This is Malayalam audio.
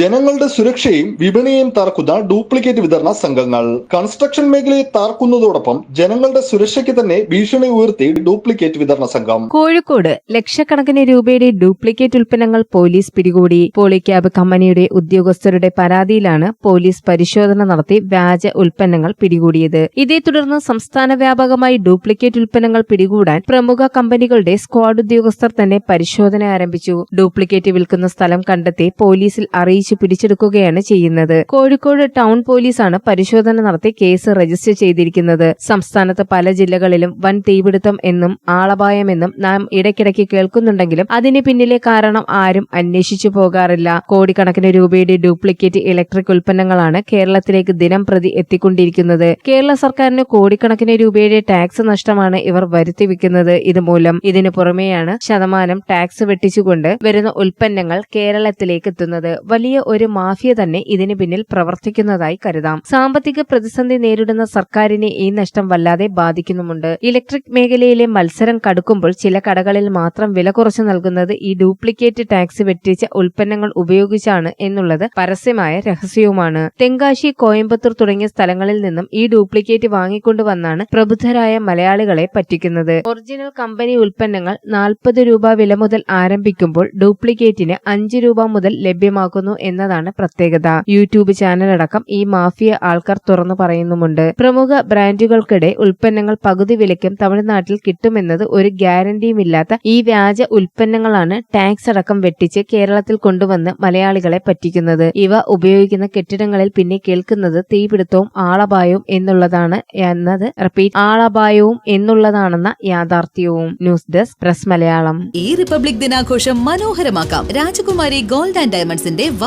ജനങ്ങളുടെ സുരക്ഷയും വിപണിയെയും തറക്കുന്ന ഡ്യൂപ്ലിക്കേറ്റ് വിതരണ സംഘങ്ങൾ. കൺസ്ട്രക്ഷൻ മേഖലയെ തറക്കുന്നതോടൊപ്പം ജനങ്ങളുടെ സുരക്ഷയ്ക്ക് തന്നെ ഭീഷണി ഉയർത്തി ഡ്യൂപ്ലിക്കേറ്റ് വിതരണ സംഘം. കോഴിക്കോട് ലക്ഷക്കണക്കിന് രൂപയുടെ ഡ്യൂപ്ലിക്കേറ്റ് ഉൽപ്പന്നങ്ങൾ പോലീസ് പിടികൂടി. പോളിക്യാബ് കമ്പനിയുടെ ഉദ്യോഗസ്ഥരുടെ പരാതിയിലാണ് പോലീസ് പരിശോധന നടത്തി വ്യാജ ഉൽപ്പന്നങ്ങൾ പിടികൂടിയത്. ഇതേ തുടർന്ന് സംസ്ഥാന വ്യാപകമായി ഡ്യൂപ്ലിക്കേറ്റ് ഉൽപ്പന്നങ്ങൾ പിടികൂടാൻ പ്രമുഖ കമ്പനികളുടെ സ്ക്വാഡ് ഉദ്യോഗസ്ഥർ തന്നെ പരിശോധന ആരംഭിച്ചു. ഡ്യൂപ്ലിക്കേറ്റ് വിൽക്കുന്ന സ്ഥലം കണ്ടെത്തി പോലീസിൽ അറിയിച്ചു. പിടിച്ചെടുക്കുകയാണ് ചെയ്യുന്നത്. കോഴിക്കോട് ടൗൺ പോലീസാണ് പരിശോധന നടത്തി കേസ് രജിസ്റ്റർ ചെയ്തിരിക്കുന്നത്. സംസ്ഥാനത്ത് പല ജില്ലകളിലും വൻ തീപിടുത്തം എന്നും ആളപായമെന്നും നാം ഇടയ്ക്കിടയ്ക്ക് കേൾക്കുന്നുണ്ടെങ്കിലും അതിന് പിന്നിലെ കാരണം ആരും അന്വേഷിച്ചു പോകാറില്ല. കോടിക്കണക്കിന് രൂപയുടെ ഡ്യൂപ്ലിക്കേറ്റ് ഇലക്ട്രിക് ഉൽപ്പന്നങ്ങളാണ് കേരളത്തിലേക്ക് ദിനം പ്രതി എത്തിക്കൊണ്ടിരിക്കുന്നത്. കേരള സർക്കാരിന് കോടിക്കണക്കിന് രൂപയുടെ ടാക്സ് നഷ്ടമാണ് ഇവർ വരുത്തിവെക്കുന്നത് ഇതുമൂലം. ഇതിനു പുറമെയാണ് ശതമാനം ടാക്സ് വെട്ടിച്ചുകൊണ്ട് വരുന്ന ഉൽപ്പന്നങ്ങൾ കേരളത്തിലേക്ക് എത്തുന്നത്. വലിയ ഒരു മാഫിയ തന്നെ ഇതിന് പിന്നിൽ പ്രവർത്തിക്കുന്നതായി കരുതാം. സാമ്പത്തിക പ്രതിസന്ധി നേരിടുന്ന സർക്കാരിനെ ഈ നഷ്ടം വല്ലാതെ ബാധിക്കുന്നുമുണ്ട്. ഇലക്ട്രിക് മേഖലയിലെ മത്സരം കടുക്കുമ്പോൾ ചില കടകളിൽ മാത്രം വില കുറച്ചു നൽകുന്നത് ഈ ഡ്യൂപ്ലിക്കേറ്റ് ടാക്സ് വെട്ടിച്ച ഉൽപ്പന്നങ്ങൾ ഉപയോഗിച്ചാണ് എന്നുള്ളത് പരസ്യമായ രഹസ്യവുമാണ്. തെങ്കാശി കോയമ്പത്തൂർ തുടങ്ങിയ സ്ഥലങ്ങളിൽ നിന്നും ഈ ഡ്യൂപ്ലിക്കേറ്റ് വാങ്ങിക്കൊണ്ടുവന്നാണ് പ്രബുദ്ധരായ മലയാളികളെ പറ്റിക്കുന്നത്. ഒറിജിനൽ കമ്പനി ഉൽപ്പന്നങ്ങൾ നാൽപ്പത് രൂപ വില മുതൽ ആരംഭിക്കുമ്പോൾ ഡ്യൂപ്ലിക്കേറ്റിന് അഞ്ച് രൂപ മുതൽ ലഭ്യമാക്കുന്നു എന്നതാണ് പ്രത്യേകത. യൂട്യൂബ് ചാനൽ അടക്കം ഈ മാഫിയ ആൾക്കാർ തുറന്നു പറയുന്നുമുണ്ട്. പ്രമുഖ ബ്രാൻഡുകൾക്കിടെ ഉൽപ്പന്നങ്ങൾ പകുതി വിലയ്ക്കും തമിഴ്നാട്ടിൽ കിട്ടുമെന്നത് ഒരു ഗ്യാരണ്ടിയുമില്ലാത്ത ഈ വ്യാജ ഉൽപ്പന്നങ്ങളാണ് ടാക്സ് അടക്കം വെട്ടിച്ച് കേരളത്തിൽ കൊണ്ടുവന്ന് മലയാളികളെ പറ്റിക്കുന്നത്. ഇവ ഉപയോഗിക്കുന്ന കെട്ടിടങ്ങളിൽ പിന്നെ കേൾക്കുന്നത് തീപിടുത്തവും ആളപായവും എന്നുള്ളതാണ് എന്നത് റിപ്പീറ്റ് ആളപായവും എന്നുള്ളതാണെന്ന യാഥാർത്ഥ്യവും. ന്യൂസ് ഡെസ്ക് പ്രസ് മലയാളം ഈ റിപ്പബ്ലിക് ദിനാഘോഷം മനോഹരമാക്കാം. രാജകുമാരി ഗോൾഡ് ആൻഡ് ഡയമണ്ട്സിന്റെ